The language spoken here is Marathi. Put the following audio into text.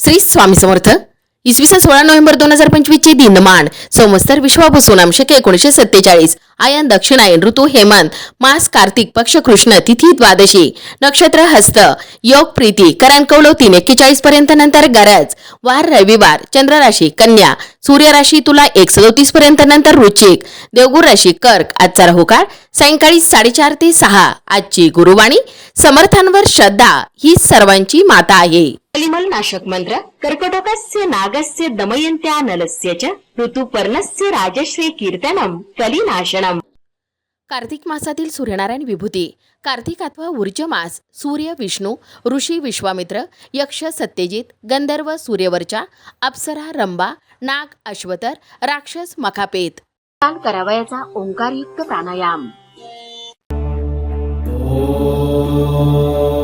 श्री स्वामी समर्थ इसवी सन सोळा नोव्हेंबर दोन हजार पंचवीस ची दिनमान. संवत्सर विश्वाभू सोनाम एकोणीशे सत्तेचाळीस. आयन दक्षिणायन ऋतू हेमंत मास कार्तिक पक्ष कृष्ण तिथी द्वादशी. नक्षत्र हस्त योग प्रीती करण तीन एक्केचाळीस पर्यंत नंतर गरज. वार रविवार चंद्र राशी कन्या. सूर्य राशी तुला एक सदोतीस पर्यंत नंतर रुचिक. देवगुर राशी कर्क आजचा राहुकाळ सायंकाळी साडेचार ते सहा. आजची गुरुवाणी समर्थांवर श्रद्धा ही सर्वांची माता आहे. कलिमल नाशक मंत्र कर्कटकस्य नागस्य दमयन्त्या नलस्य च ऋतुपर्णस्य राजश्री कीर्तनम कलिनाशनम. कार्तिक मासातील सूर्यनारायण विभूती कार्तिक अथवा ऊर्ज मास सूर्य विष्णू ऋषी विश्वामित्र यक्ष सत्यजित गंधर्व सूर्यवरच्या अप्सरा रंबा नाग अश्वतर राक्षस मखापेत. करावयाचा ओंकारयुक्त प्राणायाम. Oh.